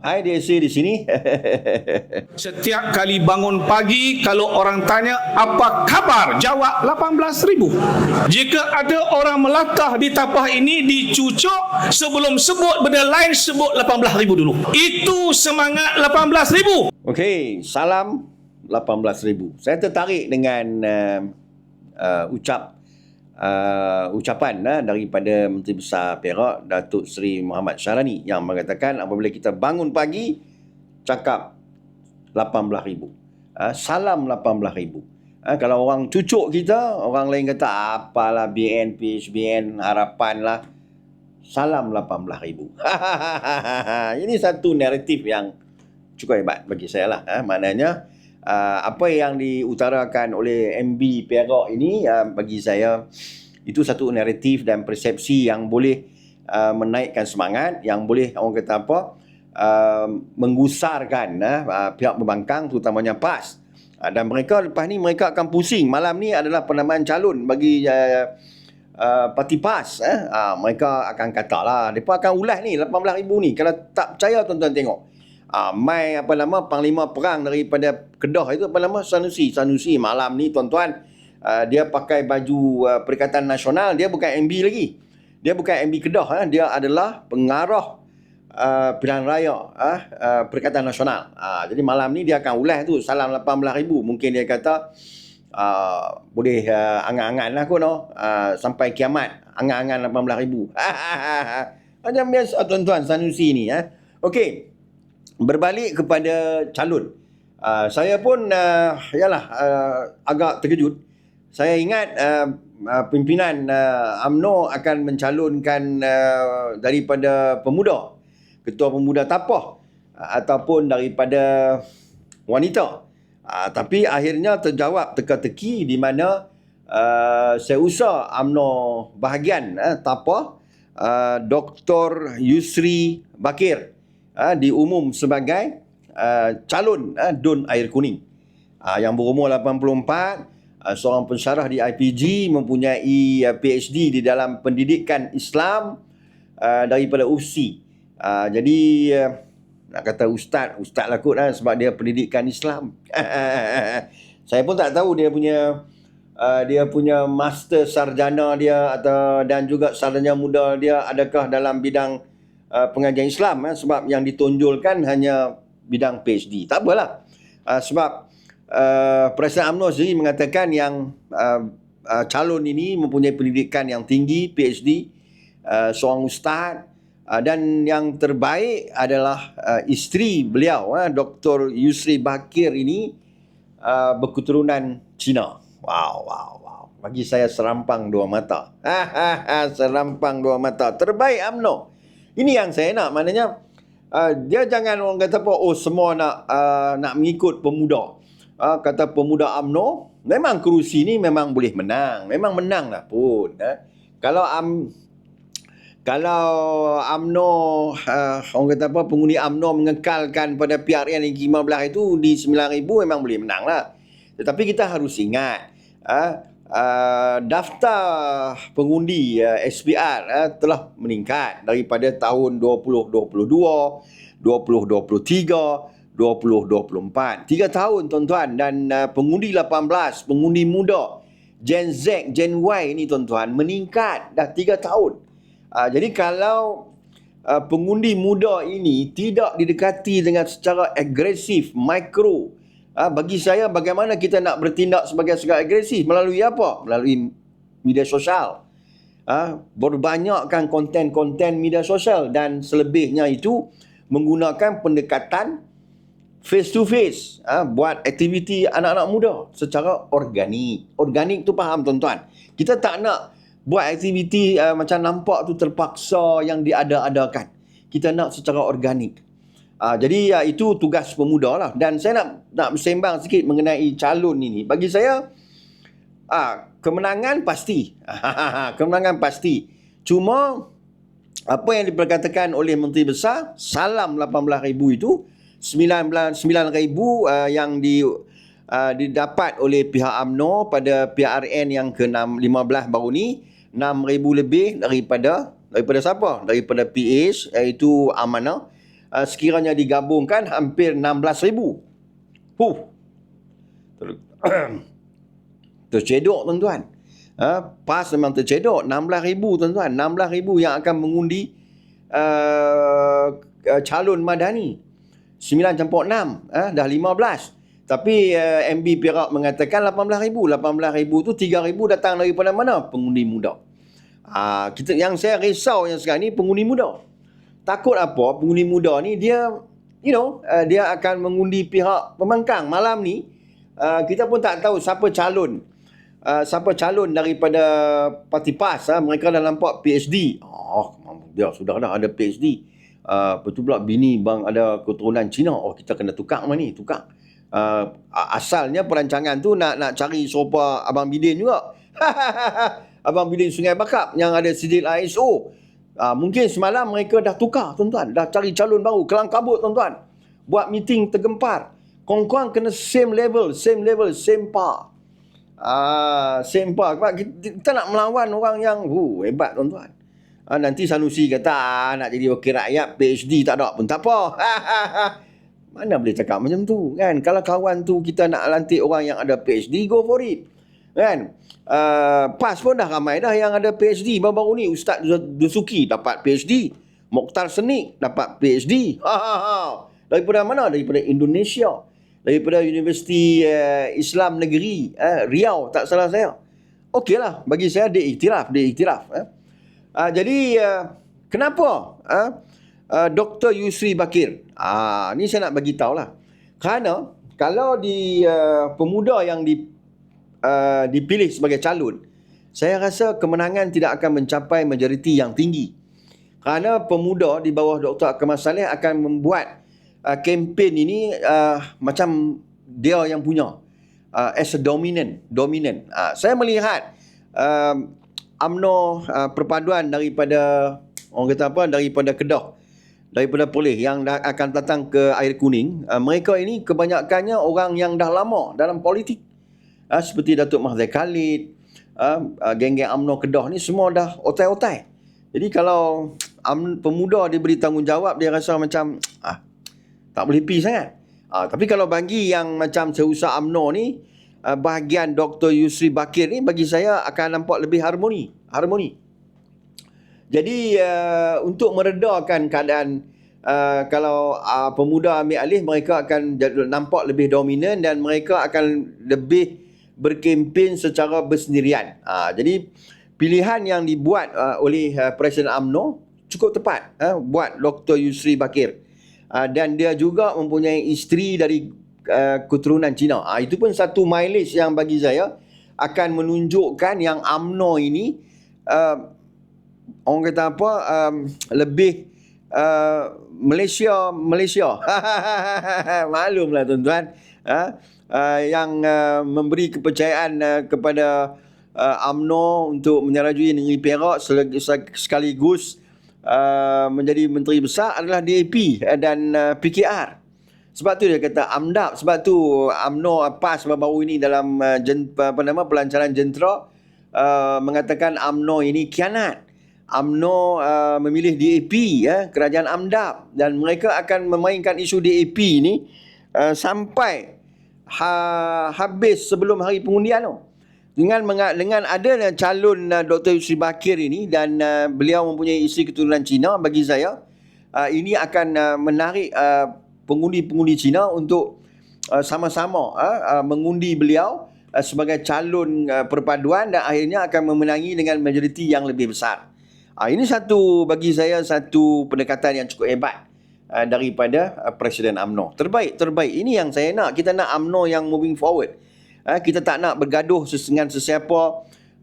Hai DSA di sini. Setiap kali bangun pagi kalau orang tanya apa khabar jawab 18,000. Jika ada orang melatah di tapah ini dicucuk sebelum sebut benda lain sebut 18,000 dulu. Itu semangat 18,000. Okey, salam 18,000. Saya tertarik dengan uh, uh, ucap uh, ucapan uh, daripada Menteri Besar Perak Datuk Seri Muhammad Syarani yang mengatakan apabila kita bangun pagi cakap 18,000. Uh, salam 18,000. Uh, kalau orang cucuk kita, orang lain kata apalah BN, PHBN, harapan lah. Salam 18,000. Ini satu naratif yang cukup hebat bagi saya lah. Uh, maknanya uh, apa yang diutarakan oleh MB Perak ini uh, bagi saya itu satu naratif dan persepsi yang boleh uh, menaikkan semangat yang boleh orang kata apa uh, menggusarkan uh, pihak pembangkang terutamanya PAS uh, dan mereka lepas ni mereka akan pusing. Malam ni adalah penamaan calon bagi uh, Uh, parti PAS eh? uh, mereka akan kata lah mereka akan ulas ni 18,000 ni. Kalau tak percaya tuan-tuan tengok uh, mai apa nama panglima perang daripada Kedah itu apa nama Sanusi. Sanusi malam ni tuan-tuan uh, dia pakai baju uh, Perikatan Nasional. Dia bukan MB lagi. Dia bukan MB Kedah eh? dia adalah pengarah uh, pilihan raya uh, uh, Perikatan Nasional. Uh, jadi malam ni dia akan ulas tu salam 18,000 mungkin dia kata uh, boleh uh, angan-angan lah kono uh, sampai kiamat angan-angan 18,000 macam biasa tuan-tuan Sanusi ni eh? Okey, berbalik kepada calon. Uh, saya pun uh, yalah uh, agak terkejut. Saya ingat uh, uh, pimpinan uh, AMNO akan mencalonkan uh, daripada pemuda, ketua pemuda tapah uh, ataupun daripada wanita. Uh, tapi akhirnya terjawab teka-teki di mana uh, seusaha AMNO bahagian uh, tapah uh, Dr. Yusri Bakir uh, diumum sebagai uh, calon uh, Dun Air Kuning. Uh, yang berumur 84 uh, seorang pensyarah di IPG mempunyai uh, PhD di dalam pendidikan Islam uh, daripada UFSI uh, jadi uh, nak kata ustaz ustaz lah kot uh, sebab dia pendidikan Islam. Saya pun tak tahu dia punya uh, dia punya master sarjana dia atau dan juga sarjana muda dia adakah dalam bidang uh, pengajian Islam eh, sebab yang ditonjolkan hanya bidang PhD. Tak apalah. Uh, sebab uh, Presiden UMNO sendiri mengatakan yang uh, uh, calon ini mempunyai pendidikan yang tinggi, PhD, uh, seorang ustaz uh, dan yang terbaik adalah uh, isteri beliau, uh, Dr. Yusri Bakir ini uh, berketurunan Cina. Wow, wow, wow. Bagi saya serampang dua mata. serampang dua mata. Terbaik UMNO. Ini yang saya nak. Maknanya uh, dia jangan orang kata apa oh semua nak uh, nak mengikut pemuda. Uh, kata pemuda AMNO memang kerusi ni memang boleh menang. Memang menang lah pun. Eh. Kalau am kalau AMNO uh, orang kata apa pengundi AMNO mengekalkan pada PRN yang 15 itu di 9000 memang boleh menang lah. Tetapi kita harus ingat uh, uh, daftar pengundi uh, SPR uh, telah meningkat daripada tahun 2022, 2023, 2024. Tiga tahun tuan-tuan dan uh, pengundi 18, pengundi muda, Gen Z, Gen Y ni tuan-tuan meningkat dah tiga tahun. Uh, jadi kalau uh, pengundi muda ini tidak didekati dengan secara agresif, mikro, Ha, bagi saya bagaimana kita nak bertindak sebagai segar agresif melalui apa? Melalui media sosial. Ha, berbanyakkan konten-konten media sosial dan selebihnya itu menggunakan pendekatan face to face ha, buat aktiviti anak-anak muda secara organik. Organik tu faham tuan-tuan. Kita tak nak buat aktiviti uh, macam nampak tu terpaksa yang diada-adakan. Kita nak secara organik. Uh, jadi uh, itu tugas pemuda lah. Dan saya nak nak sembang sikit mengenai calon ini. Bagi saya, uh, kemenangan pasti. kemenangan pasti. Cuma, apa yang diperkatakan oleh Menteri Besar, salam 18,000 itu, 9,000 uh, yang di, uh, didapat oleh pihak AMNO pada PRN yang ke-15 baru ni, 6,000 lebih daripada daripada siapa? Daripada PH, iaitu Amanah uh, sekiranya digabungkan hampir 16,000. Huh. Ter- tercedok tuan-tuan. Ha, PAS memang tercedok 16,000 tuan-tuan. 16,000 yang akan mengundi uh, uh, calon madani. 9 campur 6, ha, dah 15. Tapi uh, MB Perak mengatakan 18,000. 18,000 tu 3,000 datang daripada mana? Pengundi muda. Ah, kita yang saya risau yang sekarang ni pengundi muda. Takut apa? Pengundi muda ni dia you know, uh, dia akan mengundi pihak pembangkang malam ni. Uh, kita pun tak tahu siapa calon. Uh, siapa calon daripada parti PAS ha? mereka dah nampak PhD. Oh, dia sudah dah ada PhD. Uh, betul pula bini bang ada keturunan Cina. Oh, kita kena tukar mana ni? Tukar. Uh, asalnya perancangan tu nak nak cari sopa Abang Bidin juga. Abang Bidin Sungai Bakap yang ada sidil ISO. Uh, mungkin semalam mereka dah tukar tuan-tuan. Dah cari calon baru. Kelang kabut tuan-tuan. Buat meeting tergempar. Kong-kong kena same level, same level, same par. Ah, same par. Kita, kita nak melawan orang yang uh, hebat tuan-tuan. Ah, nanti Sanusi kata ah, nak jadi wakil rakyat PhD tak ada pun tak apa. Mana boleh cakap macam tu kan? Kalau kawan tu kita nak lantik orang yang ada PhD, go for it. Kan? Uh, PAS pun dah ramai dah yang ada PhD. Baru-baru ni Ustaz Dusuki dapat PhD. Mokhtar Senik dapat PhD. Ha, ha, ha. Daripada mana? Daripada Indonesia. Daripada Universiti uh, Islam Negeri uh, Riau, tak salah saya. Okeylah, bagi saya dia iktiraf, dia iktiraf. Eh. Uh, jadi, uh, kenapa uh, uh, Dr. Yusri Bakir? Ah, ni saya nak bagi tahu lah. Kerana kalau di uh, pemuda yang di uh, dipilih sebagai calon, saya rasa kemenangan tidak akan mencapai majoriti yang tinggi. Kerana pemuda di bawah Dr. Akmal Saleh akan membuat uh, kempen ini uh, macam dia yang punya. Uh, as a dominant. dominant. Uh, saya melihat uh, UMNO uh, perpaduan daripada orang kata apa daripada Kedah daripada Perlis yang akan datang ke air kuning uh, mereka ini kebanyakannya orang yang dah lama dalam politik uh, seperti Datuk Mahzai Khalid uh, uh, geng-geng UMNO Kedah ni semua dah otai-otai jadi kalau um, pemuda diberi tanggungjawab dia rasa macam ah tak boleh pi sangat uh, tapi kalau bagi yang macam seusaha UMNO ni uh, bahagian Dr. Yusri Bakir ni bagi saya akan nampak lebih harmoni harmoni jadi uh, untuk meredakan keadaan uh, kalau uh, pemuda ambil alih mereka akan nampak lebih dominan dan mereka akan lebih berkempen secara bersendirian. Uh, jadi pilihan yang dibuat uh, oleh uh, Presiden AMNO cukup tepat uh, buat Dr. Yusri Bakir. Uh, dan dia juga mempunyai isteri dari uh, keturunan Cina. Uh, itu pun satu mileage yang bagi saya akan menunjukkan yang AMNO ini uh, orang kata apa um, lebih uh, Malaysia Malaysia. Maklumlah tuan-tuan. Uh, uh, yang uh, memberi kepercayaan uh, kepada uh, AMNO untuk menyerajui negeri Perak sekaligus uh, menjadi menteri besar adalah DAP dan uh, PKR sebab tu dia kata AMDAP. Sebab tu AMNO PAS baru-baru ini dalam uh, jen, apa nama pelancaran jentera uh, mengatakan AMNO ini kianat AMNO uh, memilih DAP ya kerajaan AMDAP dan mereka akan memainkan isu DAP ni uh, sampai ha, habis sebelum hari pengundian tu. Dengan dengan ada calon uh, Dr. Yusri Bakir ini dan uh, beliau mempunyai isteri keturunan Cina bagi saya uh, ini akan uh, menarik uh, pengundi-pengundi Cina untuk uh, sama-sama uh, uh, mengundi beliau uh, sebagai calon uh, perpaduan dan akhirnya akan memenangi dengan majoriti yang lebih besar. Ha, ini satu bagi saya satu pendekatan yang cukup hebat uh, daripada uh, Presiden AMNO. Terbaik, terbaik. Ini yang saya nak. Kita nak AMNO yang moving forward. Uh, kita tak nak bergaduh dengan sesiapa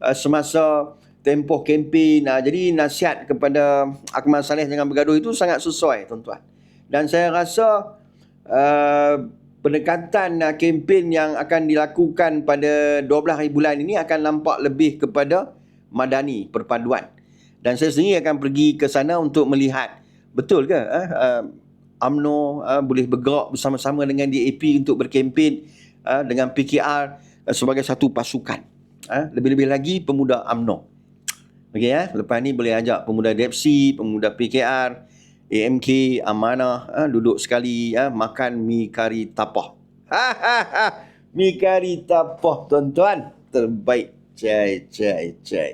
uh, semasa tempoh kempen. Uh, jadi nasihat kepada Akmal Saleh jangan bergaduh itu sangat sesuai tuan-tuan. Dan saya rasa uh, pendekatan uh, kempen yang akan dilakukan pada 12 hari bulan ini akan nampak lebih kepada madani, perpaduan. Dan saya sendiri akan pergi ke sana untuk melihat betul ke uh, uh, UMNO uh, boleh bergerak bersama-sama dengan DAP untuk berkempen uh, dengan PKR uh, sebagai satu pasukan. Uh, lebih-lebih lagi pemuda UMNO. Okey ya, lepas ni boleh ajak pemuda DEPSI, pemuda PKR AMK Amanah ha, duduk sekali ha, makan mi kari tapah. Mi kari tapah tuan-tuan. Terbaik. Cai, cai, cai.